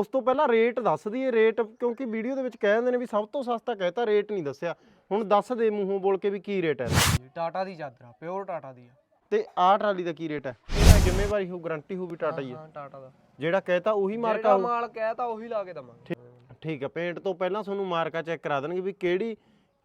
ਉਸ ਤੋਂ ਪਹਿਲਾਂ ਰੇਟ ਦੱਸ ਦਈਏ ਰੇਟ ਕਿਉਂਕਿ ਵੀਡੀਓ ਦੇ ਵਿੱਚ ਕਹਿ ਦਿੰਦੇ ਨੇ ਵੀ ਸਭ ਤੋਂ ਸਸਤਾ ਕਹਿਤਾ ਰੇਟ ਨਹੀਂ ਦੱਸਿਆ। ਹੁਣ ਦੱਸ ਦੇ ਮੂੰਹੋਂ ਬੋਲ ਕੇ ਵੀ ਕੀ ਰੇਟ ਹੈ। ਟਾਟਾ ਦੀ ਚਾਦਰ ਪਿਓਰ ਟਾਟਾ ਦੀ ਆ। ਤੇ ਆਹ ਟਰਾਲੀ ਦਾ ਕੀ ਰੇਟ ਹੈ? ਇਹਦਾ ਜ਼ਿੰਮੇਵਾਰੀ ਹੋ ਗਾਰੰਟੀ ਹੋ ਵੀ ਟਾਟਾ ਹੀ ਹੈ। ਹਾਂ ਟਾਟਾ ਦਾ। ਜਿਹੜਾ ਕਹਿਤਾ ਉਹੀ ਮਾਰਕਾ ਜਿਹੜਾ ਹੋਊ। ਮਾਲ ਕਹਿਤਾ ਉਹੀ ਲਾ ਕੇ ਦਵਾਂਗੇ। ਠੀਕ ਹੈ ਪੇਂਟ ਤੋਂ ਪਹਿਲਾਂ ਤੁਹਾਨੂੰ ਮਾਰਕਾ ਚੈੱਕ ਕਰਾ ਦੇਣਗੇ ਵੀ ਕਿਹੜੀ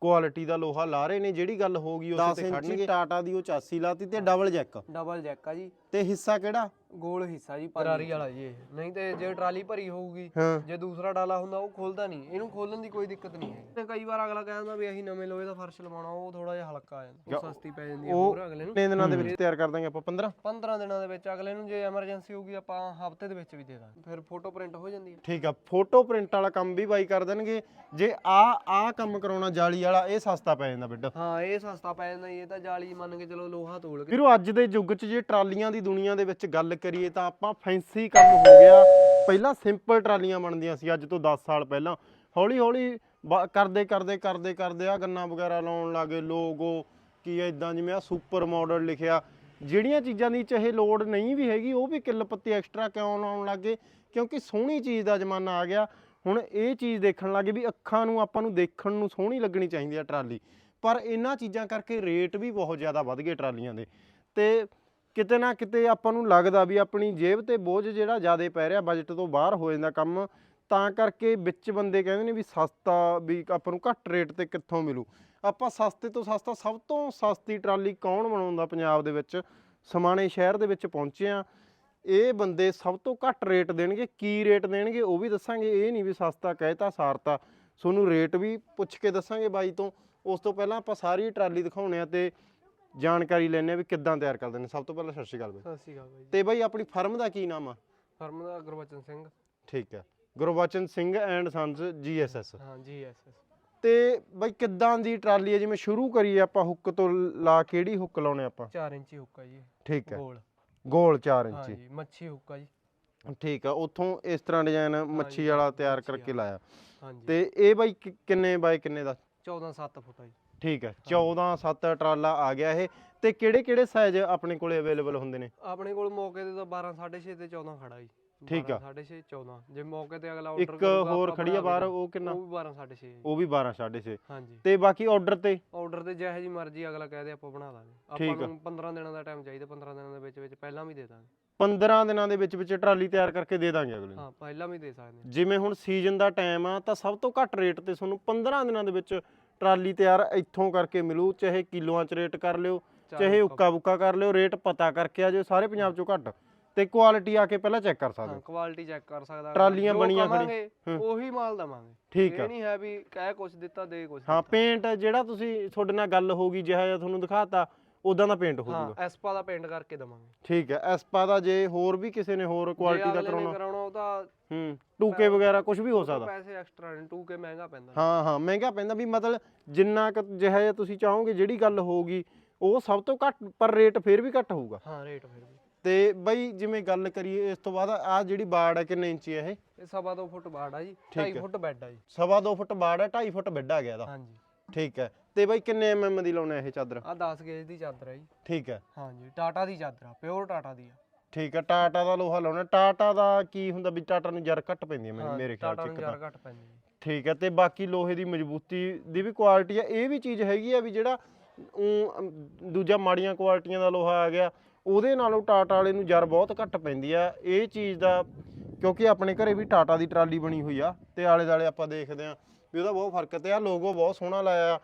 ਕੁਆਲਿਟੀ ਦਾ ਲੋਹਾ ਲਾ ਰਹੇ ਨੇ ਜਿਹੜੀ ਗੱਲ ਹੋਗੀ ਉਸੇ ਤੇ ਖੜਨਗੇ। ਟਾਟਾ ਦੀ ਉਹ 84 ਲਾਤੀ ਤੇ ਡਬਲ ਜੈਕ ਡਬਲ ਜੈਕ ਆ ਜੀ। ਤੇ ਹਿੱਸਾ ਕਿਹੜਾ? ਗੋਲ ਹਿੱਸਾ ਜੀ ਪਰਾਰੀ ਵਾਲਾ ਜੀ ਇਹ। ਨਹੀਂ ਤੇ ਜੇ ਟਰਾਲੀ ਭਰੀ ਹੋਊਗੀ ਹਾਂ। ਜੇ ਦੂਸਰਾ ਡਾਲਾ ਹੁੰਦਾ ਉਹ ਖੋਲਦਾ ਨਹੀਂ। ਇਹਨੂੰ ਖੋਲਣ ਦੀ ਕੋਈ ਦਿੱਕਤ ਨਹੀਂ ਹੈ ਤੇ ਕਈ ਵਾਰ ਅਗਲਾ ਕਹਿੰਦਾ ਵੀ ਅਸੀਂ ਨਵੇਂ ਲੋਹੇ ਦਾ ਫਰਸ਼ ਲਵਾਉਣਾ ਉਹ ਥੋੜਾ ਜਿਹਾ ਹਲਕਾ ਆ ਜਾਂਦਾ। ਉਹ ਸਸਤੀ ਪੈ ਜਾਂਦੀ ਹੈ ਉਹ ਹੋਰ ਅਗਲੇ ਨੂੰ। ਕਿੰਨੇ ਦਿਨਾਂ ਦੇ ਵਿੱਚ ਤਿਆਰ ਕਰ ਦਾਂਗੇ ਆਪਾਂ? 15 15 ਦਿਨਾਂ ਦੇ ਵਿੱਚ ਅਗਲੇ ਨੂੰ ਜੇ ਐਮਰਜੈਂਸੀ ਹੋਊਗੀ ਆਪਾਂ ਹਫ਼ਤੇ ਦੇ ਵਿੱਚ ਵੀ ਦੇ ਦਾਂਗੇ। ਫਿਰ ਫੋਟੋ ਪ੍ਰਿੰਟ ਹੋ ਜਾਂਦੀ ਹੈ ਠੀਕ ਆ ਫੋਟੋ ਪ੍ਰਿੰਟ ਵਾਲਾ ਕੰਮ ਵੀ ਬਾਈ ਕਰ ਦੇਣਗੇ। ਜੇ ਆ ਆ ਕੰਮ ਕਰਾਉਣਾ ਜਾਲੀ ਵਾਲਾ ਇਹ ਸਸਤਾ ਪੈ ਜਾਂਦਾ ਬਿੱਡ। ਹਾਂ ਇਹ ਸਸਤਾ ਪੈ ਜਾਂਦਾ ਜੀ, ਇਹ ਤਾਂ ਜਾਲੀ ਮੰਨ ਕੇ ਚਲੋ ਲੋਹਾ ਤੋਲ ਕੇ। ਵੀਰੋ ਅੱਜ ਦੇ ਯੁੱਗ 'ਚ ਜੇ ਟਰਾਲੀਆਂ ਦੀ ਦੁਨੀਆ ਦੇ ਵਿੱਚ ਗੱਲ ਕਰੀਏ ਤਾਂ ਆਪਾਂ ਫੈਂਸੀ ਕੰਮ ਹੋ ਗਿਆ। ਪਹਿਲਾਂ ਸਿੰਪਲ ਟਰਾਲੀਆਂ ਬਣਦੀਆਂ ਸੀ, ਅੱਜ ਤੋਂ 10 ਸਾਲ ਪਹਿਲਾਂ। ਹੌਲੀ ਹੌਲੀ ਬ- ਕਰਦੇ ਕਰਦੇ ਕਰਦੇ ਕਰਦੇ ਆ ਗੰਨਾ ਵਗੈਰਾ ਲਾਉਣ ਲੱਗੇ ਲੋਗੋ ਕੀ ਇਦਾਂ ਜਿਵੇਂ ਆ ਸੁਪਰ ਮਾਡਲ ਲਿਖਿਆ। ਜਿਹੜੀਆਂ ਚੀਜ਼ਾਂ ਦੀ ਚਾਹੇ ਲੋੜ ਨਹੀਂ ਵੀ ਹੈਗੀ, ਉਹ ਵੀ ਕਿੱਲ ਪੱਤੀ ਐਕਸਟਰਾ ਕਿਉਂ ਲਾਉਣ ਲੱਗੇ? ਕਿਉਂਕਿ ਸੋਹਣੀ ਚੀਜ਼ ਦਾ ਜ਼ਮਾਨਾ ਆ ਗਿਆ। ਹੁਣ ਇਹ ਚੀਜ਼ ਦੇਖਣ ਲੱਗੇ ਵੀ ਅੱਖਾਂ ਨੂੰ, ਆਪਾਂ ਨੂੰ ਦੇਖਣ ਨੂੰ ਸੋਹਣੀ ਲੱਗਣੀ ਚਾਹੀਦੀ ਆ ਟਰਾਲੀ। ਪਰ ਇਹਨਾਂ ਚੀਜ਼ਾਂ ਕਰਕੇ ਰੇਟ ਵੀ ਬਹੁਤ ਜ਼ਿਆਦਾ ਵੱਧ ਗਏ ਟਰਾਲੀਆਂ ਦੇ। ਤੇ ਕਿਤੇ ਨਾ ਕਿਤੇ ਆਪਾਂ ਨੂੰ ਲੱਗਦਾ ਵੀ ਆਪਣੀ ਜੇਬ ਤੇ ਬੋਝ ਜਿਹੜਾ ਜ਼ਿਆਦਾ ਪੈ ਰਿਹਾ ਬਜਟ ਤੋਂ ਬਾਹਰ ਹੋ ਜਾਂਦਾ ਕੰਮ, ਤਾਂ ਕਰਕੇ ਵਿੱਚ ਬੰਦੇ ਕਹਿੰਦੇ ਨੇ ਵੀ ਸਸਤਾ ਵੀ ਆਪਾਂ ਨੂੰ ਘੱਟ ਰੇਟ ਤੇ ਕਿੱਥੋਂ ਮਿਲੂ। ਆਪਾਂ ਸਸਤੇ ਤੋਂ ਸਸਤਾ ਸਭ ਤੋਂ ਸਸਤੀ ਟਰਾਲੀ ਕੌਣ ਬਣਾਉਂਦਾ ਪੰਜਾਬ ਦੇ ਵਿੱਚ? ਸਮਾਣੇ ਸ਼ਹਿਰ ਦੇ ਵਿੱਚ ਪਹੁੰਚੇ ਆ ਇਹ ਬੰਦੇ ਸਭ ਤੋਂ ਘੱਟ ਰੇਟ ਦੇਣਗੇ, ਕੀ ਰੇਟ ਦੇਣਗੇ ਉਹ ਵੀ ਦੱਸਾਂਗੇ, ਇਹ ਨਹੀਂ ਵੀ ਸਸਤਾ ਕਹਿਤਾ ਸਾਰਤਾ। ਤੁਹਾਨੂੰ ਰੇਟ ਵੀ ਪੁੱਛ ਕੇ ਦੱਸਾਂਗੇ ਬਾਈ ਤੋਂ। ਉਸ ਤੋਂ ਪਹਿਲਾਂ ਆਪਾਂ ਸਾਰੀ ਟਰਾਲੀ ਦਿਖਾਉਣੇ ਆ ਤੇ ਜਾਣਕਾਰੀ ਲੈਣੇ ਆ ਵੀ ਕਿੱਦਾਂ ਤਿਆਰ ਕਰਦੇ ਨੇ। ਸਭ ਤੋਂ ਪਹਿਲਾਂ ਸਤਿ ਸ਼੍ਰੀ ਅਕਾਲ ਬਾਈ। ਸਤਿ ਸ਼੍ਰੀ ਅਕਾਲ ਬਾਈ ਤੇ ਬਾਈ ਆਪਣੀ ਫਰਮ ਦਾ ਕੀ ਨਾਮ ਆ? ਫਰਮ ਦਾ ਗੁਰਬਚਨ ਸਿੰਘ। ਠੀਕ ਹੈ। Gurbachan Singh and sons GSS. ਹਾਂ ਜੀ ਐਸ ਐਸ ਤੇ ਬਾਈ ਕਿੱਦਾਂ ਦੀ ਟਰਾਲੀ ਹੈ ਜਿਵੇਂ ਸ਼ੁਰੂ ਕਰੀਏ ਆਪਾਂ ਹੁੱਕ ਤੋਂ ਲਾ ਕਿਹੜੀ ਹੁੱਕ ਲਾਉਣੇ ਆਪਾਂ? 4 ਇੰਚੀ ਹੁੱਕਾ ਜੀ। ਠੀਕ ਹੈ। ਗੋਲ। ਗੋਲ 4 ਹਾਂ ਇੰਚੀ। ਜੀ ਮੱਛੀ ਹੁੱਕਾ ਜੀ। ਠੀਕ ਆ ਉੱਥੋਂ ਇਸ ਤਰ੍ਹਾਂ ਡਿਜ਼ਾਈਨ ਮੱਛੀ ਵਾਲਾ ਤਿਆਰ ਮੱਛੀ ਕਰਕੇ ਲਾਇਆ। ਹਾਂ ਜੀ। ਤੇ ਇਹ ਬਾਈ ਕਿ- ਕਿੰਨੇ ਬਾਈ ਕਿੰਨੇ ਦਾ? 14 7 ਫੁੱਟ ਆ ਜੀ। ਠੀਕ ਹੈ 14 7 ਟਰਾਲਾ ਆ ਗਿਆ ਇਹ ਤੇ ਕਿਹੜੇ ਕਿਹੜੇ ਸਾਈਜ਼ ਆਪਣੇ ਕੋਲੇ ਅਵੇਲੇਬਲ ਹੁੰਦੇ ਨੇ? ਆਪਣੇ ਕੋਲ ਮੌਕੇ ਤੇ ਤਾਂ 12 6.5 ਤੇ 14 ਖੜਾ ਜੀ। ਠੀਕ ਆ। 6.5 14 ਜੇ ਮੌਕੇ ਤੇ ਅਗਲਾ ਇੱਕ ਆਰਡਰ ਹੋਰ ਖੜੀ ਆ ਬਾਹਰ ਉਹ ਕਿੰਨਾ? ਉਹ ਵੀ 12 6.5 ਉਹ ਵੀ 12 6.5 ਹਾਂਜੀ। ਤੇ ਬਾਕੀ ਆਰਡਰ ਤੇ? ਆਰਡਰ ਤੇ ਜਿਹੋ ਜੀ ਮਰਜ਼ੀ ਅਗਲਾ ਕਹਦੇ ਆਪਾਂ ਬਣਾ ਦਾਂਗੇ ਆਪਾਂ। ਨੂੰ 15 ਦਿਨਾਂ ਦਾ ਟਾਈਮ ਚਾਹੀਦਾ 15 ਦਿਨਾਂ ਦੇ ਵਿੱਚ ਵਿੱਚ ਪਹਿਲਾਂ ਵੀ ਦੇ ਦਾਂਗੇ। 15 ਦਿਨਾਂ ਦੇ ਵਿੱਚ ਵਿੱਚ ਟਰਾਲੀ ਤਿਆਰ ਕਰਕੇ ਦੇ ਦਾਂਗੇ ਅਗਲੇ ਨੂੰ। ਹਾਂ ਪਹਿਲਾਂ ਵੀ ਦੇ ਸਕਦੇ ਜਿਵੇਂ ਹੁਣ ਸੀਜ਼ਨ ਦਾ ਟਾਈਮ ਆ ਤਾਂ ਸਭ ਤੋਂ ਘੱਟ ਰੇਟ ਤੇ ਤੁਹਾਨੂੰ 15 ਦਿਨਾਂ ਦੇ ਵਿੱਚ ਟਰਾਲੀ ਤਿਆਰ ਇੱਥੋਂ ਕਰਕੇ ਮਿਲੂ ਚਾਹੇ ਕਿਲੋਆਂ 'ਚ ਰੇਟ ਕਰ ਲਿਓ ਚਾਹੇ ਉੱਕਾ ਬੁੱਕਾ ਕਰ ਲਿਓ ਰੇਟ ਪਤਾ ਕਰਕੇ ਆ ਜਾਓ ਸਾਰੇ ਪੰਜਾਬ 'ਚੋਂ ਘੱਟ। ਤੇ ਕੁਆਲਿਟੀ ਆ ਕੇ ਪਹਿਲਾਂ ਚੈੱਕ ਕਰ ਸਕਦੇ ਹਾਂ ਹੋ। ਕੁਆਲਿਟੀ ਚੈੱਕ ਕਰ ਸਕਦਾ। ਟਰਾਲੀਆਂ ਬਣੀਆਂ ਹੂੰ। ਉਹੀ ਮਾਲ ਦਵਾਂਗੇ। ਠੀਕ ਆ। ਇਹ ਨਹੀਂ ਹੈ ਵੀ ਕਹਿ ਕੁਛ ਦਿੱਤਾ ਦੇ ਕੁਛ ਹਾਂ ਪੇਂਟ ਜਿਹੜਾ ਤੁਸੀਂ ਤੁਹਾਡੇ ਨਾਲ ਗੱਲ ਹੋਗੀ ਜਿਹਾ ਜਿਹਾ ਤੁਹਾਨੂੰ ਦਿਖਾਤਾ ਉਦਾਂ ਦਾ ਪੇਂਟ ਹੋ ਹਾਂ ਜਾਊਗਾ ਐਸਪਾ ਦਾ ਪੇਂਟ ਕਰਕੇ ਦਵਾਂਗੇ। ਠੀਕ ਹੈ ਐਸਪਾ ਦਾ ਜੇ ਹੋਰ ਵੀ ਕਿਸੇ ਨੇ ਹੋਰ ਕੁਆਲਿਟੀ ਦਾ ਕਰਾਉਣਾ। ਕਰਾਉਣਾ ਉਹ ਤਾਂ ਹੂੰ ਟੂਕੇ ਵਗੈਰਾ ਕੁਝ ਵੀ ਹੋ ਸਕਦਾ। ਪੈਸੇ ਐਕਸਟਰਾ ਨੇ 2k ਮਹਿੰਗਾ ਪੈਂਦਾ। ਹਾਂ ਹਾਂ ਮਹਿੰਗਾ ਪੈਂਦਾ ਵੀ ਮਤਲਬ ਜਿੰਨਾ ਕੁ ਜਿਹਾ ਜਿਹਾ ਤੁਸੀਂ ਚਾਹੋਗੇ ਜਿਹੜੀ ਗੱਲ ਹੋਊਗੀ ਉਹ ਸਭ ਤੋਂ ਘੱਟ ਪਰ ਰੇਟ ਫਿਰ ਵੀ ਘੱਟ ਹੋਊਗਾ। ਹਾਂ ਰੇਟ ਫਿਰ ਵੀ। ਤੇ ਬਈ ਜਿਵੇਂ ਗੱਲ ਕਰੀਏ ਇਸ ਤੋਂ ਬਾਅਦ ਆ ਜਿਹੜੀ ਬਾੜ ਹੈ ਕਿੰਨੇ ਇੰਚੀ ਹੈ ਇਹ? ਇਹ ਸਵਾ ਦੋ ਫੁੱਟ ਬਾੜ ਆ ਜੀ ਠੀਕ 2.5 ਹੈ। ਫੁੱਟ ਬੈੱਡ ਆ ਜੀ। ਸਵਾ ਦੋ ਫੁੱਟ ਬਾੜ ਹੈ 2.5 ਫੁੱਟ ਬੈੱਡ ਆ ਗਿਆ ਇਹਦਾ। ਹਾਂਜੀ। ਠੀਕ ਹੈ ਤੇ ਬਈ ਕਿੰਨੇ ਐਮਐਮ ਦੀ ਲਾਉਣਾ ਇਹ ਚਾਦਰ? ਆ 10 ਗੇਜ ਦੀ ਚਾਦਰ ਆ ਜੀ। ਠੀਕ ਹੈ। ਹਾਂਜੀ ਟਾਟਾ ਦੀ ਚਾਦਰ ਆ ਪਿਓਰ ਟਾਟਾ ਦੀ ਆ। ਠੀਕ ਹੈ ਟਾਟਾ ਦਾ ਲੋਹਾ ਲਾਉਣਾ। ਟਾਟਾ ਦਾ ਕੀ ਹੁੰਦਾ ਵੀ ਟਾਟਾ ਨੂੰ ਜਰ ਘੱਟ ਪੈਂਦੀ ਹੈ ਮੇਰੇ- ਹਾਂ, ਖਿਆਲ ਟਾਟਾ ਚ ਨੂੰ ਘੱਟ ਪੈਂਦੀ ਜੀ। ਠੀਕ ਹੈ ਤੇ ਬਾਕੀ ਲੋਹੇ ਦੀ ਮਜ਼ਬੂਤੀ ਦੀ ਵੀ ਕੁਆਲਿਟੀ ਹੈ ਇਹ ਵੀ ਚੀਜ਼ ਹੈਗੀ ਆ ਵੀ ਜਿਹੜਾ ਦੂਜਾ ਮਾੜੀਆਂ ਕੁਆਲਿਟੀਆਂ ਦਾ ਲੋਹਾ ਆ ਗਿਆ ਉਹਦੇ ਨਾਲੋਂ ਟਾਟਾ ਵਾਲੇ ਨੂੰ ਜਰ ਬਹੁਤ ਘੱਟ ਪੈਂਦੀ ਆ। ਇਹ ਚੀਜ਼ ਦਾ ਕਿਉਂਕਿ ਆਪਣੇ ਘਰੇ ਵੀ ਟਾਟਾ ਦੀ ਟਰਾਲੀ ਬਣੀ ਹੋਈ ਆ ਤੇ ਆਲੇ ਦਾਲੇ ਆਪਾਂ ਦੇਖਦੇ ਆ ਵੀ ਉਹਦਾ ਬਹੁਤ ਫ਼ਰਕ ਤੇ ਆ ਲੋਗੋ ਬਹੁਤ ਸੋਹਣਾ ਲਾਇਆ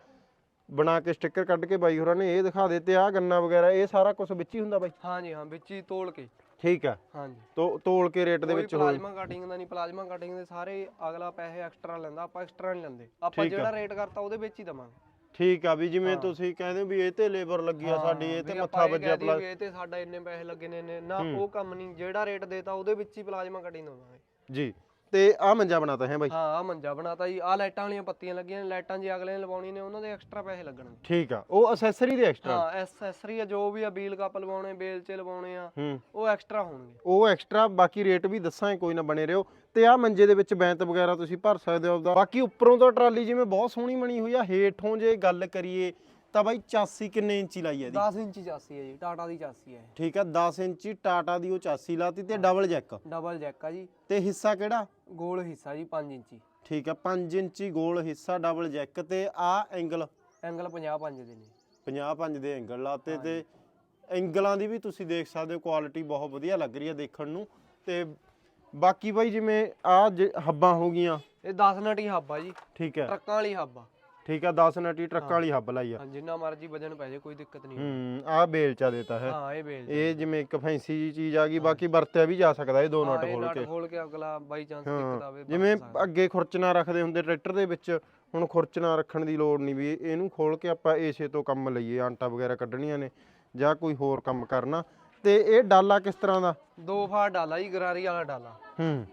ਬਣਾ ਕੇ ਸਟicker ਕੱਢ ਕੇ ਬਾਈ ਹੋਰਾਂ ਨੇ ਇਹ ਦਿਖਾ ਦੇ ਤੇ ਆ ਗੰਨਾ ਵਗੈਰਾ ਇਹ ਸਾਰਾ ਕੁਝ ਵਿੱਚ ਹੀ ਹੁੰਦਾ ਬਾਈ? ਹਾਂਜੀ ਹਾਂ ਵਿੱਚ ਹੀ ਤੋਲ ਕੇ। ਠੀਕ ਆ। ਹਾਂਜੀ। ਤੋ ਤੋਲ ਕੇ ਰੇਟ ਦੇ ਵਿੱਚ ਹੋਏ ਪਲਾਜ਼ਮਾ ਕਟਿੰਗ ਦਾ ਨਹੀਂ ਪਲਾਜ਼ਮਾ ਕਟਿੰਗ ਦੇ ਸਾਰੇ ਅਗਲਾ ਪੈਸੇ ਐਕਸਟਰਾ ਲੈਂਦਾ ਆਪਾਂ ਐਕਸਟਰਾ ਨਹੀਂ ਲੈਂਦੇ। ਆਪਾਂ। ਜਿਹੜਾ ਰੇਟ ਕਰਤਾ ਉਹਦੇ ਵਿੱਚ ਹੀ ਦਵਾਂਗੇ। ਠੀਕ ਆ ਵੀ ਜਿਵੇਂ ਹਾਂ। ਤੁਸੀਂ ਕਹਿੰਦੇ ਹੋ ਵੀ ਇਹ ਤੇ ਲੇਬਰ ਲੱਗੀ ਆ ਸਾਡੀ ਇਹ ਤੇ ਮੱਥਾ ਵੱਜਿਆ ਕਹਿ ਦਈਏ ਪਲਾ ਵੀ ਇਹ ਤੇ ਸਾਡਾ ਇੰਨੇ ਪੈਸੇ ਲੱਗੇ ਨੇ ਨਾ ਹੂੰ। ਉਹ ਕੰਮ ਨਹੀਂ ਜਿਹੜਾ ਰੇਟ ਦੇਤਾ ਉਹਦੇ ਵਿੱਚ ਹੀ ਪਲਾਜ਼ਮਾ ਕਟਿੰਗ ਦਵਾਂਗੇ। ਜੀ। ਤੇ ਆ ਮੰਜਾ ਬਣਾਤਾ ਹੈ ਬਾਈ। ਹਾਂ ਆ ਮੰਜਾ ਬਣਾਤਾ ਜੀ। ਆ ਲਾਈਟਾਂ ਵਾਲੀਆਂ ਪੱਤੀਆਂ ਲੱਗੀਆਂ ਨੇ। ਲਾਈਟਾਂ ਜੇ ਅਗਲੇ ਨੇ ਲਵਾਉਣੀ ਨੇ ਉਹਨਾਂ ਦੇ ਐਕਸਟਰਾ ਪੈਸੇ ਲੱਗਣਗੇ। ਠੀਕ ਆ ਉਹ ਅਸੈਸਰੀ ਦੇ ਐਕਸਟਰਾ ਹਾਂ ਐਕਸੈਸਰੀ ਆ ਜੋ ਵੀ ਆ ਬੀਲ ਕੱਪ ਲਵਾਉਣੇ ਬੇਲ ਚ ਲਵਾਉਣੇ ਆ ਉਹ ਐਕਸਟਰਾ ਹੋਣਗੇ। ਉਹ ਐਕਸਟਰਾ ਬਾਕੀ ਰੇਟ ਵੀ ਦੱਸਾਂਗੇ ਕੋਈ ਨਾ ਬਣੇ ਰਹੋ। ਤੇ ਆ ਮੰਜੇ ਦੇ ਵਿੱਚ ਬੈਂਤ ਵਗੈਰਾ ਤੁਸੀਂ ਭਰ ਸਕਦੇ ਹੋ ਆਪਦਾ। ਬਾਕੀ ਉੱਪਰੋਂ ਤੋਂ ਟਰਾਲੀ ਜਿਵੇਂ ਬਹੁਤ ਸੋਹਣੀ ਬਣੀ ਹੋਈ ਆ ਹੇਠੋਂ ਜੇ ਗੱਲ ਕਰੀਏ ਤਾਂ ਬਾਈ 84 ਕਿੰਨੇ ਇੰਚੀ ਲਾਈ ਹੈ ਇਹਦੀ? 10 ਇੰਚੀ ਚਾਸੀ ਹੈ ਜੀ ਟਾਟਾ ਦੀ ਚਾਸੀ ਹੈ ਠੀਕ ਆ 10 ਇੰਚੀ ਟਾਟਾ ਦੀ ਉਹ 84 ਲਾਤੀ ਤੇ ਡਬਲ ਜੈਕ। ਡਬਲ ਜੈਕ ਆ ਜੀ। ਤੇ ਹਿੱਸਾ ਕਿਹੜਾ? ਗੋਲ ਹਿੱਸਾ ਜੀ 5 ਇੰਚੀ। ਠੀਕ ਆ 5 ਇੰਚੀ ਗੋਲ ਹਿੱਸਾ ਡਬਲ ਜੈਕ ਤੇ ਆ ਐਂਗਲ। ਐਂਗਲ 50 5 ਦੇ ਨੇ। 50 5 ਦੇ ਐਂਗਲ ਲਾਤੇ ਤੇ ਐਂਗਲਾਂ ਦੀ ਵੀ ਤੁਸੀਂ ਦੇਖ ਸਕਦੇ ਹੋ ਕੁਆਲਿਟੀ ਬਹੁਤ ਵਧੀਆ ਲੱਗ ਰਹੀ ਹੈ ਦੇਖਣ ਨੂੰ। ਤੇ ਬਾਕੀ ਬਾਈ ਜਿਵੇਂ ਆ ਹੱਬਾਂ ਹੋ ਗਈਆਂ। ਇਹ 10 ਨਟੀ ਹੱਬ ਆ ਜੀ। ਠੀਕ ਹੈ ਟਰੱਕਾਂ ਵਾਲੀ ਹੱਬ ਆ। ਠੀਕ ਆ 10 ਨਟੀ ਟਰੱਕਾਂ ਵਾਲੀ ਹੱਬ ਲਾਈ ਆ। ਹਾਂ ਜਿੰਨਾ ਮਰਜ਼ੀ ਵਜਨ ਪੈ ਜਾਏ ਕੋਈ ਦਿੱਕਤ ਨਹੀਂ ਹੂੰ ਆ ਬੇਲਚਾ ਦੇਤਾ ਹੈ। ਹਾਂ ਇਹ ਬੇਲ ਇਹ ਜਿਵੇਂ ਇੱਕ ਫੈਂਸੀ ਜੀ ਚੀਜ਼ ਆ ਗਈ ਬਾਕੀ ਵਰਤਿਆ ਵੀ ਜਾ ਸਕਦਾ ਇਹ ਦੋ ਨਟ ਖੋਲ ਨਟ ਕੇ। ਖੋਲ ਕੇ ਅਗਲਾ ਬਾਈ ਚਾਂਸ ਦਿੱਕਤ ਆਵੇ ਜਿਵੇਂ। ਅੱਗੇ ਖੁਰਚਣਾ ਰੱਖਦੇ ਹੁੰਦੇ ਟਰੈਕਟਰ ਦੇ ਵਿੱਚ ਹੁਣ ਖੁਰਚਣਾ ਰੱਖਣ ਦੀ ਲੋੜ ਨਹੀਂ ਵੀ ਇਹਨੂੰ ਖੋਲ ਕੇ ਆਪਾਂ ਏਸੇ ਤੋਂ ਕੰਮ ਲਈਏ ਆਂਟਾ ਵਗੈਰਾ ਕੱਢਣੀਆਂ ਨੇ ਜਾਂ ਕੋਈ ਹੋਰ ਕੰਮ ਕਰਨਾ। ਤੇ ਇਹ ਡਾਲਾ ਕਿਸ ਤਰ੍ਹਾਂ ਦਾ? ਦੋ ਫਾਰ ਡਾਲਾ ਜੀ ਗਰਾਰੀ ਵਾਲਾ ਡਾਲਾ। ਹੂੰ।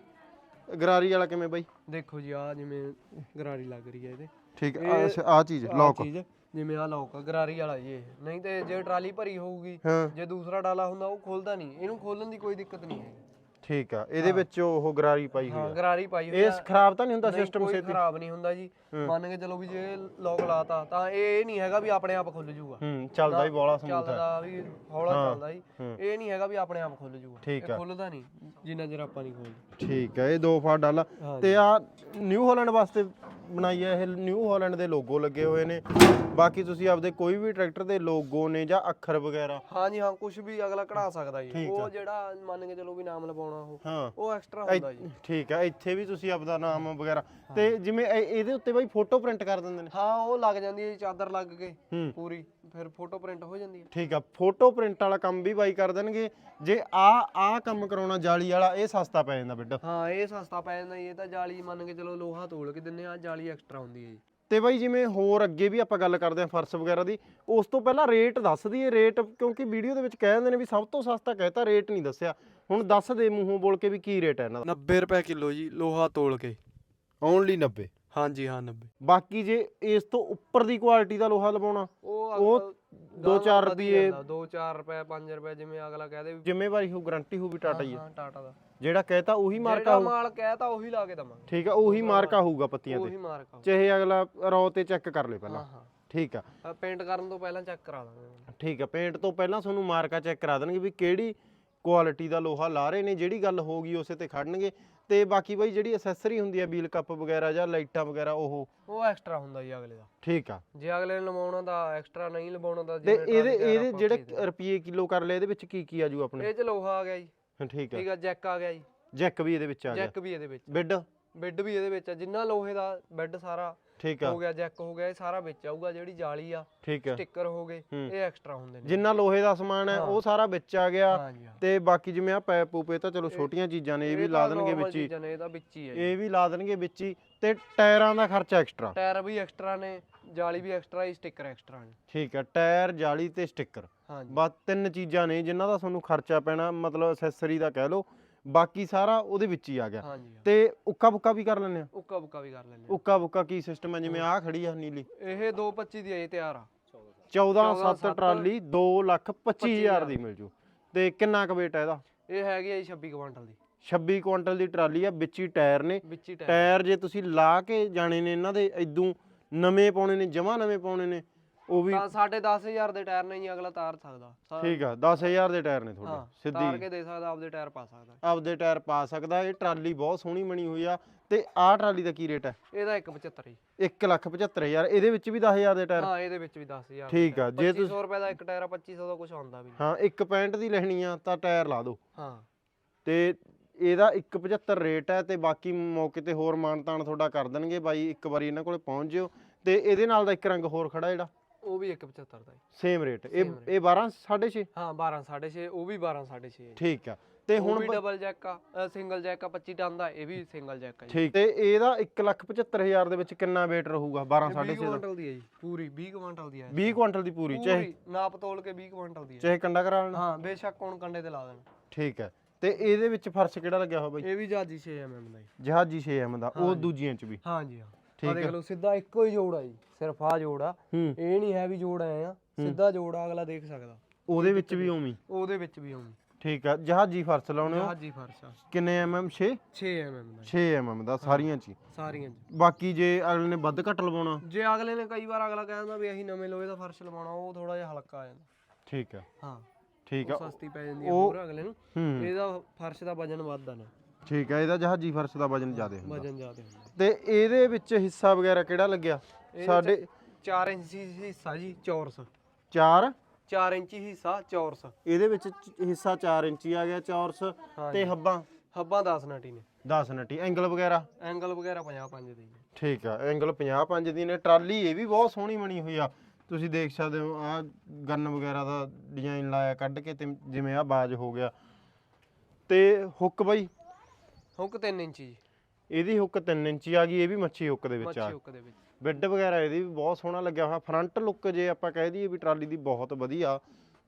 ਗਰਾਰੀ ਵਾਲਾ ਕਿਵੇਂ ਬਾਈ? ਦੇਖੋ ਜੀ ਆ ਜਿਵੇਂ ਗਰਾਰੀ ਲੱਗ ਰਹੀ ਹੈ ਇਹਦੇ। ਠੀਕ ਆ ਇਹ- ਆ ਚੀਜ਼ ਆਹ ਲੌਕ ਚੀਜ਼ ਜਿਵੇਂ ਆ ਲੌਕ ਆ ਗਰਾਰੀ ਵਾਲਾ ਜੀ ਇਹ। ਨਹੀਂ ਤੇ ਜੇ ਟਰਾਲੀ ਭਰੀ ਹੋਊਗੀ ਹਾਂ। ਜੇ ਦੂਸਰਾ ਡਾਲਾ ਹੁੰਦਾ ਉਹ ਖੁੱਲਦਾ ਨਹੀਂ। ਇਹਨੂੰ ਖੋਲਣ ਦੀ ਕੋਈ ਦਿੱਕਤ ਨਹੀਂ ਹੈ ਠੀਕ ਆ ਇਹਦੇ ਵਿੱਚ ਉਹ ਗਰਾਰੀ ਪਾਈ ਹੋਈ ਹਾਂ ਆ ਗਰਾਰੀ ਪਾਈ ਹੋਈ ਇਹ ਆ ਖਰਾਬ ਤਾਂ ਨਹੀਂ ਹੁੰਦਾ ਨਹੀਂ, ਸਿਸਟਮ ਕੋਈ ਛੇਤੀ? ਖਰਾਬ ਨਹੀਂ ਹੁੰਦਾ ਜੀ। ਮੰਨ ਕੇ ਚਲੋ ਵੀ ਜੇ ਲੋਕ ਲਾਤਾ ਤਾਂ ਇਹ ਨਹੀਂ ਹੈਗਾ ਵੀ ਆਪਣੇ ਆਪ ਖੁੱਲ ਜੂਗਾ। ਹੂੰ ਚੱਲਦਾ ਵੀ ਬੋਲਾ ਸਮੂਥ ਹੈ ਚੱਲਦਾ ਵੀ ਹੌਲਾ ਚੱਲਦਾ ਜੀ। ਹੂੰ। ਇਹ ਨਹੀਂ ਹੈਗਾ ਵੀ ਆਪਣੇ ਆਪ ਖੁੱਲ ਜੂਗਾ। ਠੀਕ ਆ। ਖੁੱਲਦਾ ਨਹੀਂ ਜਿੰਨਾ ਚਿਰ ਆਪਾਂ ਨਹੀਂ ਖੋਲਦੇ। ਠੀਕ ਹੈ ਇਹ ਦੋ ਫਾਰ ਡਾਲਾ। ਹਾਂ ਤੇ ਆ ਨਿਊ ਹਾਲੈਂਡ ਵਾਸਤੇ ਬਣਾਈ ਹੈ ਇਹ ਨਿਊ ਹਾਲੈਂਡ ਦੇ ਲੋਗੋ ਲੱਗੇ ਹੋਏ ਨੇ। ਬਾਕੀ ਤੁਸੀਂ ਆਪਦੇ ਕੋਈ ਵੀ ਟਰੈਕਟਰ ਦੇ ਲੋਗੋ ਨੇ ਜਾਂ ਅੱਖਰ ਵਗੈਰਾ। ਹਾਂਜੀ ਹਾਂ ਕੁਝ ਵੀ ਅਗਲਾ ਕਢਾ ਸਕਦਾ ਜੀ। ਠੀਕ ਉਹ ਜਿਹੜਾ ਮੰਨ ਕੇ ਚਲੋ ਵੀ ਨਾਮ ਲਵਾਉਣਾ ਉਹ ਹਾਂ। ਉਹ ਐਕਸਟਰਾ ਹੁੰਦਾ ਜੀ। ਠੀਕ ਹੈ ਇੱਥੇ ਵੀ ਤੁਸੀਂ ਆਪਦਾ ਨਾਮ ਵਗੈਰਾ। ਤੇ ਜਿਵੇਂ ਇਹ- ਇਹਦੇ ਉੱਤੇ ਬਾਈ ਫੋਟੋ ਪ੍ਰਿੰਟ ਕਰ ਦਿੰਦੇ ਨੇ? ਹਾਂ ਉਹ ਲੱਗ ਜਾਂਦੀ ਹੈ ਜੀ ਚਾਦਰ ਲੱਗ ਕੇ ਹੂੰ। ਪੂਰੀ ਫਿਰ ਫੋਟੋ ਪ੍ਰਿੰਟ ਹੋ ਜਾਂਦੀ ਹੈ। ਠੀਕ ਆ ਫੋਟੋ ਪ੍ਰਿੰਟ ਵਾਲਾ ਕੰਮ ਵੀ ਬਾਈ ਕਰ ਦੇਣਗੇ। ਜੇ ਆ ਆ ਕੰਮ ਕਰਾਉਣਾ ਜਾਲੀ ਵਾਲਾ ਇਹ ਸਸਤਾ ਪੈ ਜਾਂਦਾ ਬਿੱਡ। ਹਾਂ ਇਹ ਸਸਤਾ ਪੈ ਜਾਂਦਾ ਜੀ, ਇਹ ਤਾਂ ਜਾਲੀ ਮੰਨ ਕੇ ਚਲੋ ਲੋਹਾ ਤੋਲ ਕੇ ਦਿੰਨੇ ਆ ਜਾਲੀ ਐਕਸਟਰਾ ਹੁੰਦੀ ਹੈ ਜੀ। ਤੇ ਬਾਈ ਜਿਵੇਂ ਹੋਰ ਅੱਗੇ ਵੀ ਆਪਾਂ ਗੱਲ ਕਰਦੇ ਹਾਂ ਫਰਸ਼ ਵਗੈਰਾ ਦੀ ਉਸ ਤੋਂ ਪਹਿਲਾਂ ਰੇਟ ਦੱਸ ਦਈਏ ਰੇਟ ਕਿਉਂਕਿ ਵੀਡੀਓ ਦੇ ਵਿੱਚ ਕਹਿ ਦਿੰਦੇ ਨੇ ਵੀ ਸਭ ਤੋਂ ਸਸਤਾ ਕਹਿਤਾ ਰੇਟ ਨਹੀਂ ਦੱਸਿਆ। ਹੁਣ ਦੱਸ ਦੇ ਮੂੰਹੋਂ ਬੋਲ ਕੇ ਵੀ ਕੀ ਰੇਟ ਹੈ ਇਹਨਾਂ ਦਾ। 90 ਰੁਪਏ ਕਿਲੋ ਜੀ ਲੋਹਾ ਤੋਲ ਕੇ। ਓਨਲੀ 90 ਹਾਂਜੀ ਹਾਂ 90 ਬਾਕੀ ਜੇ ਇਸ ਤੋਂ ਉੱਪਰ ਦੀ ਕੁਆਲਿਟੀ ਦਾ ਲੋਹਾ ਲਵਾਉਣਾ ਉਹ ਉਹ ਦੋ ਚਾਰ ਰੁਪਏ। 2-4 ਰੁਪਏ 5 ਰੁਪਏ ਜਿਵੇਂ ਅਗਲਾ ਕਹਦੇ ਜ਼ਿੰਮੇਵਾਰੀ ਹੋ ਗਾਰੰਟੀ ਹੋ ਵੀ ਟਾਟਾ ਹੀ। ਹੈ ਹਾਂ ਟਾਟਾ ਦਾ। ਜਿਹੜਾ ਕਹਿਤਾ ਉਹੀ ਮਾਰਕਾ ਜਿਹੜਾ ਹੋਊ। ਮਾਲ ਕਹਿਤਾ ਉਹੀ ਲਾ ਕੇ ਦਵਾਂਗੇ। ਠੀਕ ਆ ਉਹੀ ਮਾਰਕਾ ਹੋਊਗਾ ਪੱਤੀਆਂ ਤੇ। ਉਹੀ ਮਾਰਕਾ ਹੋਊ। ਚਾਹੇ ਅਗਲਾ ਰੋ ਤੇ ਚੈੱਕ ਕਰ ਲੇ ਪਹਿਲਾਂ। ਹਾਂ ਠੀਕ ਆ। ਪੇਂਟ ਕਰਨ ਤੋਂ ਪਹਿਲਾਂ ਚੈੱਕ ਕਰਾ ਦਾਂਗੇ ਠੀਕ ਆ ਪੇਂਟ ਤੋਂ ਪਹਿਲਾਂ ਤੁਹਾਨੂੰ ਮਾਰਕਾ ਚੈੱਕ ਕਰਾ ਦੇਣਗੇ ਵੀ ਕਿਹੜੀ ਕੁਆਲਿਟੀ ਦਾ ਲੋਹਾ ਲਾ ਰਹੇ ਨੇ ਜਿਹੜੀ ਗੱਲ ਹੋਗੀ ਉਸੇ ਤੇ ਖੜਨਗੇ। ਤੇ ਬਾਕੀ ਬਾਈ ਜਿਹੜੀ ਐਸੈਸਰੀ ਹੁੰਦੀ ਆ ਵੀਲ ਕੱਪ ਵਗੈਰਾ ਜਾਂ ਲਾਈਟਾਂ ਵਗੈਰਾ ਉਹ। ਉਹ ਐਕਸਟਰਾ ਹੁੰਦਾ ਜੀ ਅਗਲੇ ਦਾ। ਠੀਕ ਆ। ਜੇ ਅਗਲੇ ਨੇ ਲਵਾਉਣਾ ਤਾਂ ਐਕਸਟਰਾ ਨਹੀਂ ਲਵਾਉਣਾ ਤਾਂ ਤੇ ਜਿਵੇਂ ਇਹਦੇ ਟਰਾਲੀ ਇਹਦੇ ਆਪਾਂ ਜਿਹੜੇ ਰੁਪਏ ਕਿਲੋ ਕਰ ਲਏ ਇਹਦੇ ਵਿੱਚ ਕੀ ਕੀ ਆਜੂ ਹਾਂ। ਆਪਣੇ? ਇਹ ਚ ਲੋਹਾ ਆ ਗਿਆ ਜੀ। ਠੀਕ ਆ। ਠੀਕ ਆ ਜੈਕ ਆ ਗਿਆ ਜੀ। ਜੈਕ ਵੀ ਇਹਦੇ ਵਿੱਚ ਆ ਗਿਆ। ਜੈਕ ਵੀ ਇਹਦੇ ਵਿੱਚ। ਬਿੱਡ? ਬੈੱਡ ਵੀ ਇਹਦੇ ਵਿੱਚ ਆ ਜਿੰਨਾ ਲੋਹੇ ਦਾ ਬੈੱਡ ਸਾਰਾ ਠੀਕ ਆ। ਹੋ ਗਿਆ ਜੈਕ ਹੋ ਗਿਆ ਇਹ ਸਾਰਾ ਵਿੱਚ ਆਊਗਾ ਜਿਹੜੀ ਜਾਲੀ ਆ ਠੀਕ ਆ। ਸਟicker ਹੋ ਗਏ ਹੂੰ। ਇਹ ਐਕਸਟਰਾ ਹੁੰਦੇ ਨੇ। ਜਿੰਨਾ ਲੋਹੇ ਦਾ ਸਮਾਨ ਹੈ ਉਹ ਸਾਰਾ ਵਿੱਚ ਆ ਗਿਆ। ਹਾਂਜੀ ਹਾਂ। ਤੇ ਬਾਕੀ ਜਿਵੇਂ ਆ ਪੈਪ ਪੂਪੇ ਤਾਂ ਚਲੋ ਛੋਟੀਆਂ ਚੀਜ਼ਾਂ ਨੇ ਇਹ ਵੀ ਲਾ ਦੇਣਗੇ ਵਿੱਚ ਹੀ। ਵਿੱਚ ਜੀ ਇਹ ਵੀ ਲਾ ਦੇਣਗੇ ਵਿੱਚ ਹੀ। ਤੇ ਟਾਇਰਾਂ ਦਾ ਖਰਚਾ ਐਕਸਟਰਾ। ਟਾਇਰ ਵੀ ਐਕਸਟਰਾ ਨੇ ਜਾਲੀ ਵੀ ਐਕਸਟਰਾ ਹੀ ਸਟicker ਐਕਸਟਰਾ ਨੇ। ਠੀਕ ਹੈ ਟਾਇਰ ਜਾਲੀ ਤੇ ਸਟicker। ਹਾਂਜੀ। ਬਸ ਤਿੰਨ ਚੀਜ਼ਾਂ ਨੇ ਜਿਨ੍ਹਾਂ ਦਾ ਤੁਹਾਨੂੰ ਖਰਚਾ ਪੈਣਾ ਮਤਲਬ ਐਕਸੈਸਰੀ ਦਾ ਕਹਿ ਲਓ। ਬਾਕੀ ਸਾਰਾ ਉਹਦੇ ਵਿੱਚ ਹੀ ਆ ਗਿਆ। ਹਾਂਜੀ ਹਾਂ। ਤੇ ਉੱਕਾ ਬੁੱਕਾ ਵੀ ਕਰ ਲੈਂਦੇ ਆ ਉੱਕਾ ਬੁੱਕਾ ਵੀ ਕਰ ਲੈਂਦੇ ਉੱਕਾ ਬੁੱਕਾ ਕੀ ਸਿਸਟਮ ਹੈ? ਜਿਵੇਂ ਆਹ ਖੜੀ ਆ ਨੀਲੀ। ਇਹ 225 ਦੀ ਹੈ ਜੀ ਤਿਆਰ ਆ। 14 7 ਸੱਤ ਟਰਾਲੀ 2 ਲੱਖ 25000 ਦੀ ਮਿਲ ਜੂ। ਤੇ ਕਿੰਨਾ ਕੁ weight ਹੈ ਇਹਦਾ? ਇਹ ਹੈਗੀ ਆ ਜੀ 26 ਕੁਇੰਟਲ ਦੀ। 26 ਕੁਇੰਟਲ ਦੀ ਟਰਾਲੀ ਆ ਵਿੱਚ ਹੀ ਟਾਇਰ ਨੇ। ਹੀ ਟਾਇਰ। ਜੇ ਤੁਸੀਂ ਲਾ ਕੇ ਜਾਣੇ ਨੇ ਇਹਨਾਂ ਦੇ ਇਦੋਂ ਨਵੇਂ ਪਾਉਣੇ ਨੇ ਜਮਾ ਨਵੇਂ ਪਾਉਣੇ ਨੇ ਉਹ ਵੀ ਤਾਂ ਸਾਢੇ 10000 ਦੇ ਟਾਇਰ ਨਹੀਂ ਅਗਲਾ ਤਾਰ ਸਕਦਾ। ਸਾ- ਠੀਕ ਆ 10000 ਦੇ ਟਾਇਰ ਨੇ ਤੁਹਾਡੇ ਹਾਂ ਤਾਰ ਸਿੱਧੀ ਕੇ ਦੇ ਸਕਦਾ ਆਪਦੇ ਟਾਇਰ ਪਾ ਸਕਦਾ। ਆਪਦੇ ਟਾਇਰ ਪਾ ਸਕਦਾ ਇਹ ਟਰਾਲੀ ਬਹੁਤ ਸੋਹਣੀ ਬਣੀ ਹੋਈ ਆ ਤੇ ਆਹ ਟਰਾਲੀ ਦਾ ਕੀ ਰੇਟ ਹੈ? ਇਹਦਾ 175 ਜੀ। 1 ਲੱਖ 75000 ਇਹਦੇ ਵਿੱਚ ਵੀ 10000 ਦੇ ਟਾਇਰ? ਹਾਂ ਇਹਦੇ ਵਿੱਚ ਵੀ 10000 ਠੀਕ ਆ ਜੇ ਤੁਸੀਂ 2500 ਰੁਪਏ ਦਾ ਇੱਕ ਟਾਇਰ ਆ 2500 ਦਾ ਕੁਝ ਆਉਂਦਾ ਵੀ ਨਹੀਂ। ਹਾਂ 165 ਦੀ ਲੈਣੀ ਆ ਤਾਂ ਟਾਇਰ ਲਾ ਦਿਓ। ਹਾਂ। ਤੇ ਇਹਦਾ 175 ਰੇਟ ਹੈ ਤੇ ਬਾਕੀ ਮੌਕੇ ਤੇ ਹੋਰ ਮਾਨਤਾਨ ਤੁਹਾਡਾ ਕਰ ਦੇਣਗੇ। ਬਾਈ ਇੱਕ ਵਾਰੀ ਇਹਨਾਂ ਕੋਲੇ ਪਹੁੰਚ ਜਿਓ ਤੇ ਇਹਦੇ ਨਾਲ ਦਾ ਇੱਕ ਰੰਗ ਹੋਰ ਖੜਾ ਜਿਹੜਾ? ਉਹ ਵੀ 175 ਦਾ ਸੇਮ ਰੇਟ ਇਹ ਇਹ 12 6.5 ਹਾਂ 12 6.5 ਉਹ ਵੀ 12 6.5 ਹੈ ਠੀਕ ਆ। ਤੇ ਹੁਣ ਡਬਲ ਜੈਕ ਆ ਸਿੰਗਲ ਜੈਕ ਆ 25 ਟਨ ਦਾ ਇਹ ਵੀ ਸਿੰਗਲ ਜੈਕ ਆ ਠੀਕ। ਤੇ ਇਹਦਾ 175000 ਦੇ ਵਿੱਚ ਕਿੰਨਾ weight ਰਹੂਗਾ? 12 20 6.5 ਦਾ? ਕੁਇੰਟਲ ਦੀ ਹੈ ਜੀ ਪੂਰੀ 20 ਕੁਇੰਟਲ ਦੀ ਹੈ। 20 ਕੁਇੰਟਲ ਦੀ ਪੂਰੀ ਚਾਹੇ ਨਾਪ ਤੋਲ ਕੇ 20 ਕੁਇੰਟਲ ਦੀ ਹੈ। ਚਾਹੇ ਕੰਡਾ ਕਰਾ ਲੈਣਾ। ਹਾਂ ਬੇਸ਼ੱਕ ਕੋਣ ਕੰਡੇ ਤੇ ਲਾ ਦੇਣਾ। ਠੀਕ ਹੈ। ਤੇ ਇਹਦੇ ਵਿੱਚ ਫਰਸ਼ ਕਿਹੜਾ ਲੱਗਿਆ ਹੋਇਆ ਬਾਈ? ਇਹ ਵੀ ਜਾਜੀ 6 mm ਦਾ ਜੀ ਜਹਾਜੀ 6M ਦਾ ਉਹ ਦੂਜੀਆਂ ਚ ਵੀ। ਹਾਂ ਜੀ ਹਾਂ। ਠੀਕ ਆ ਦੇਖ ਲਓ ਸਿੱਧਾ ਇੱਕੋ ਹੀ ਜੋੜ ਆ ਜੀ ਸਿਰਫ ਆ ਜੋੜ ਆ। ਹੂੰ। ਇਹ ਨਹੀਂ ਹੈ ਵੀ ਜੋੜ ਆਏ ਆ ਸਿੱਧਾ ਜੋੜ ਆ ਅਗਲਾ ਦੇਖ ਸਕਦਾ। ਉਹਦੇ ਵਿੱਚ ਵੀ ਉਵੇਂ ਹੀ। ਉਹਦੇ ਵਿੱਚ ਵੀ ਆਉਂਦੀ ਠੀਕ ਆ ਜਹਾਜੀ ਫਰਸ਼ ਲਾਉਣੇ ਹੋ? ਜਹਾਜੀ ਫਰਸ਼ ਆ। ਕਿੰਨੇ ਐਮਐਮ 6 6 mm ਦਾ 6 ਐਮਐਮ ਦਾ ਸਾਰੀਆਂ ਚ ਹੀ। ਸਾਰੀਆਂ ਚ। ਬਾਕੀ ਜੇ ਅਗਲੇ ਨੇ ਵੱਧ ਘੱਟ ਲਵਾਉਣਾ? ਜੇ ਅਗਲੇ ਨੇ ਕਈ ਵਾਰ ਅਗਲਾ ਕਹਿੰਦਾ ਵੀ ਅਸੀਂ ਨਵੇਂ ਲੋਹੇ ਦਾ ਫਰਸ਼ ਲਵਾਉਣਾ ਉਹ ਥੋੜਾ ਜਿਹਾ ਹਲਕਾ ਆ ਜਾਂਦਾ। ਠੀਕ ਆ। ਹਾਂ। ਠੀਕ ਆ। ਉਹ ਸਸਤੀ ਪੈ ਜਾਂਦੀ ਹੈ ਉਹ- ਹੋਰ ਅਗਲੇ ਨੂੰ। ਹੂੰ। ਇਹਦਾ ਫਰਸ਼ ਦਾ ਵਜਨ ਵੱਧਦਾ ਨਾ। ਠੀਕ ਆ ਇਹਦਾ ਜਹਾਜੀ ਫਰਸ਼ ਦਾ ਵਜਨ ਜ਼ਿਆਦਾ ਹੁੰਦਾ। ਵਜਨ ਜ਼ਿਆਦਾ ਹੁੰਦਾ। ਤੇ ਇਹਦੇ ਵਿੱਚ ਹਿੱਸਾ ਵਗੈਰਾ ਕਿਹੜਾ ਲੱਗਿਆ? ਸਾਡੇ 4 ਇੰਚੀ ਹਿੱਸਾ ਜੀ ਚੌਰਸ। 4 4 ਇੰਚੀ ਹਿੱਸਾ ਚੌਰਸ। ਇਹਦੇ ਵਿੱਚ ਚ- ਹਿੱਸਾ 4 ਇੰਚੀ ਆ ਗਿਆ ਚੌਰਸ ਤੇ ਹੱਬਾਂ? ਹੱਬਾਂ 10 ਨਟੀ ਨੇ। 10 ਨਟੀ। ਐਂਗਲ ਵਗੈਰਾ? ਐਂਗਲ ਵਗੈਰਾ 50 5 ਦੇ ਜੀ। ਠੀਕ ਆ ਐਂਗਲ 50 5 ਦੀ ਨੇ। ਟਰਾਲੀ ਇਹ ਵੀ ਬਹੁਤ ਸੋਹਣੀ ਬਣੀ ਹੋਈ ਆ। ਤੁਸੀਂ ਦੇਖ ਸਕਦੇ ਹੋ ਆ ਗਨ ਵਗੈਰਾ ਦਾ ਡਿਜ਼ਾਈਨ ਲਾਇਆ ਕੱਢ ਕੇ ਤੇ ਜਿਵੇਂ ਆ ਬਾਜ ਹੋ ਗਿਆ। ਤੇ ਹੁੱਕ ਬਾਈ? ਹੁੱਕ 3 ਇੰਚੀ ਜੀ। ਇਹਦੀ ਹੁੱਕ 3 ਇੰਚੀ ਆ ਗਈ ਇਹ ਵੀ ਮੱਛੀ ਹੁੱਕ ਦੇ ਵਿੱਚ ਮੱਛੀ ਆ ਹੁੱਕ ਦੇ ਵਿੱਚ। ਬੈੱਡ ਵਗੈਰਾ ਇਹਦੀ ਵੀ ਬਹੁਤ ਸੋਹਣਾ ਲੱਗਿਆ ਹੋਇਆ। ਫਰੰਟ ਲੁੱਕ ਜੇ ਆਪਾਂ ਕਹਿ ਦਈਏ ਵੀ ਟਰਾਲੀ ਦੀ ਬਹੁਤ ਵਧੀਆ।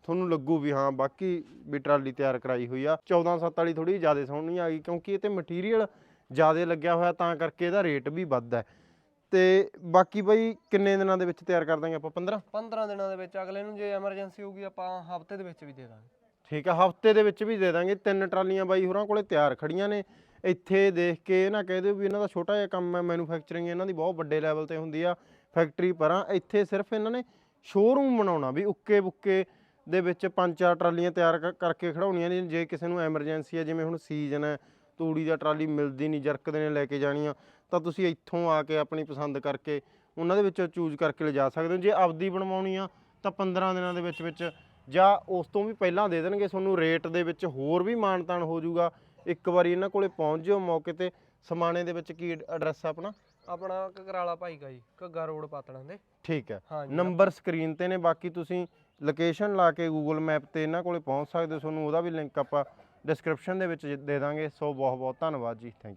ਤੁਹਾਨੂੰ ਲੱਗੂ ਵੀ ਹਾਂ ਬਾਕੀ ਵੀ ਟਰਾਲੀ ਤਿਆਰ ਕਰਾਈ ਹੋਈ ਆ। 14 7 ਵਾਲੀ ਥੋੜੀ ਜ਼ਿਆਦਾ ਸੋਹਣੀ ਆ ਗਈ ਕਿਉਂਕਿ ਇਹ ਤੇ ਮਟੀਰੀਅਲ ਜ਼ਿਆਦਾ ਲੱਗਿਆ ਹੋਇਆ ਤਾਂ ਕਰਕੇ ਇਹਦਾ ਰੇਟ ਵੀ ਵੱਧ ਹੈ। ਤੇ ਬਾਕੀ ਬਈ ਕਿੰਨੇ ਦਿਨਾਂ ਦੇ ਵਿੱਚ ਤਿਆਰ ਕਰ ਦਾਂਗੇ ਆਪਾਂ? 15 15 ਦਿਨਾਂ ਦੇ ਵਿੱਚ ਅਗਲੇ ਨੂੰ ਜੇ ਐਮਰਜੈਂਸੀ ਹੋਊਗੀ ਆਪਾਂ ਹਫ਼ਤੇ ਦੇ ਵਿੱਚ ਵੀ ਦੇ ਦਾਂਗੇ। ਠੀਕ ਆ ਹਫ਼ਤੇ ਦੇ ਵਿੱਚ ਵੀ ਦੇ ਦਾਂਗੇ। ਤਿੰਨ ਟਰਾਲੀਆਂ ਬਾਈ ਹੋਰਾਂ ਕੋਲੇ ਤਿਆਰ ਖੜੀਆਂ ਨੇ। ਇੱਥੇ ਦੇਖ ਕੇ ਨਾ ਕਹਿ ਦਿਓ ਵੀ ਇਹਨਾਂ ਦਾ ਛੋਟਾ ਜਿਹਾ ਕੰਮ ਹੈ ਮੈਨੂਫੈਕਚਰਿੰਗ ਇਹਨਾਂ ਦੀ ਬਹੁਤ ਵੱਡੇ ਲੈਵਲ ਤੇ ਹੁੰਦੀ ਆ ਫੈਕਟਰੀ ਪਰਾਂ। ਇੱਥੇ ਸਿਰਫ ਇਹਨਾਂ ਨੇ ਸ਼ੋਰੂਮ ਬਣਾਉਣਾ ਵੀ ਉੱਕੇ ਬੁੱਕੇ ਦੇ ਵਿੱਚ ਪੰਜ ਚਾਰ ਟਰਾਲੀਆਂ ਤਿਆਰ ਕਰ- ਕਰਕੇ ਖੜਾਉਣੀਆਂ ਨੇ। ਜੇ ਕਿਸੇ ਨੂੰ ਐਮਰਜੈਂਸੀ ਹੈ ਜਿਵੇਂ ਹੁਣ ਸੀਜ਼ਨ ਹੈ ਤੂੜੀ ਦਾ ਟਰਾਲੀ ਮਿਲਦੀ ਨਹੀਂ ਜਰਕਦੇ ਨੇ ਲੈ ਕੇ ਜਾਣੀਆਂ। ਤਾਂ ਤੁਸੀਂ ਇੱਥੋਂ ਆ ਕੇ ਆਪਣੀ ਪਸੰਦ ਕਰਕੇ ਉਹਨਾਂ ਦੇ ਵਿੱਚੋਂ ਚੂਜ਼ ਕਰਕੇ ਲਿਜਾ ਸਕਦੇ ਹੋ। ਜੇ ਆਪਦੀ ਬਣਵਾਉਣੀ ਆ ਤਾਂ 15 ਦਿਨਾਂ ਦੇ ਵਿੱਚ ਵਿੱਚ ਜਾਂ ਉਸ ਤੋਂ ਵੀ ਪਹਿਲਾਂ ਦੇ ਦੇਣਗੇ। ਤੁਹਾਨੂੰ ਰੇਟ ਦੇ ਵਿੱਚ ਹੋਰ ਵੀ ਮਾਨਤਾਨ ਹੋ ਜਾਊਗਾ। ਇੱਕ ਵਾਰੀ ਇਹਨਾਂ ਕੋਲੇ ਪਹੁੰਚ ਜਿਓ ਮੌਕੇ ਤੇ। ਸਮਾਣੇ ਦੇ ਵਿੱਚ ਕੀ ਐਡਰੈਸ ਆਪਣਾ? ਆਪਣਾ ਘਗਰਾਲਾ ਭਾਈ ਕਾ ਜੀ ਘੱਗਾ ਰੋਡ ਪਾਤੜਾਂ ਦੇ। ਠੀਕ ਹੈ। ਹਾਂਜੀ ਨੰਬਰ ਸਕਰੀਨ ਤੇ ਨੇ ਬਾਕੀ ਤੁਸੀਂ ਲੋਕੇਸ਼ਨ ਲਾ ਕੇ ਗੂਗਲ ਮੈਪ ਤੇ ਇਹਨਾਂ ਕੋਲੇ ਪਹੁੰਚ ਸਕਦੇ ਹੋ। ਤੁਹਾਨੂੰ ਉਹਦਾ ਵੀ ਲਿੰਕ ਆਪਾਂ ਡਿਸਕ੍ਰਿਪਸ਼ਨ ਦੇ ਵਿੱਚ ਦੇ ਦਾਂਗੇ। ਸੋ ਬਹੁਤ ਬਹੁਤ ਧੰਨਵਾਦ ਜੀ। Thank you